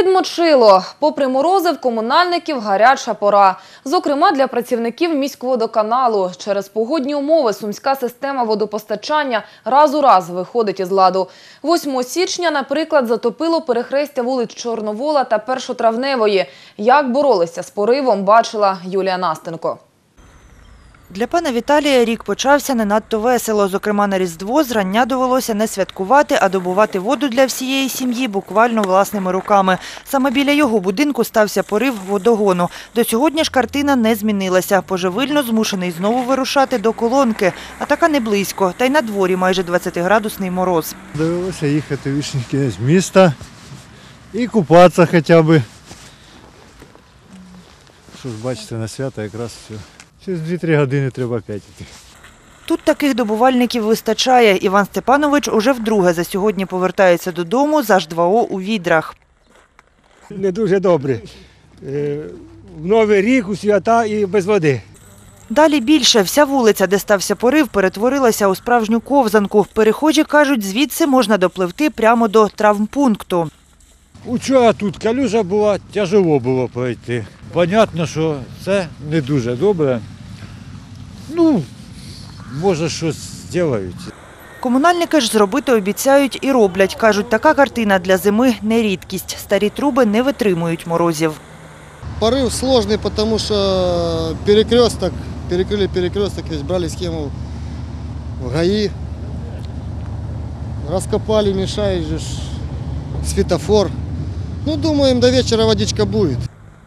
Підмочило. Попри морози, в комунальників гаряча пора. Зокрема, для працівників міськводоканалу. Через погодні умови сумська система водопостачання раз у раз виходить із ладу. 8 січня, наприклад, затопило перехрестя вулиць Чорновола та Першотравневої. Як боролися з поривом, бачила Юлія Настенко. Для пана Віталія рік почався не надто весело. Зокрема, на Різдво зрання довелося не святкувати, а добувати воду для всієї сім'ї буквально власними руками. Саме біля його будинку стався порив водогону. До сьогодні ж картина не змінилася. Поживильно змушений знову вирушати до колонки, а така не близько. Та й на дворі майже 20-градусний мороз. Довелося їхати вишеньки з міста і купатися хоча б. Що ж, бачите, на свято якраз все. Через 2-3 години треба опять йти. Тут таких добувальників вистачає. Іван Степанович уже вдруге за сьогодні повертається додому за H2O у відрах. не дуже добре. Е, В Новий рік, у свята і без води. Далі більше. Вся вулиця, де стався порив, перетворилася у справжню ковзанку. Перехожі кажуть, звідси можна допливти прямо до травмпункту. Учора тут калюжа була, тяжело було пройти. Понятно, що це не дуже добре. Ну, може щось зроблять. Комунальники ж зробити обіцяють і роблять. Кажуть, така картина для зими не рідкість. Старі труби не витримують морозів. Порыв сложный, потому что перекресток, перекрыли перекресток, весь брали схему в ГАИ. Раскопали, мешает же ж светофор. Ну, думаем, до вечера водичка будет.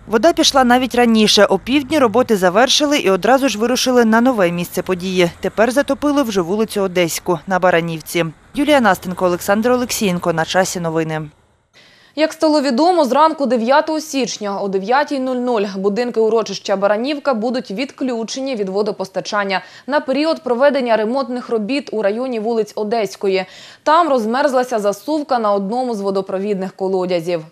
Вода пішла навіть раніше. О півдні роботи завершили і одразу ж вирушили на нове місце події. Тепер затопили вже вулицю Одеську на Баранівці. Юлія Настенко, Олександр Олексієнко. На часі новини. Як стало відомо, зранку 9 січня о 9.00 будинки урочища Баранівка будуть відключені від водопостачання на період проведення ремонтних робіт у районі вулиць Одеської. Там розмерзлася засувка на одному з водопровідних колодязів.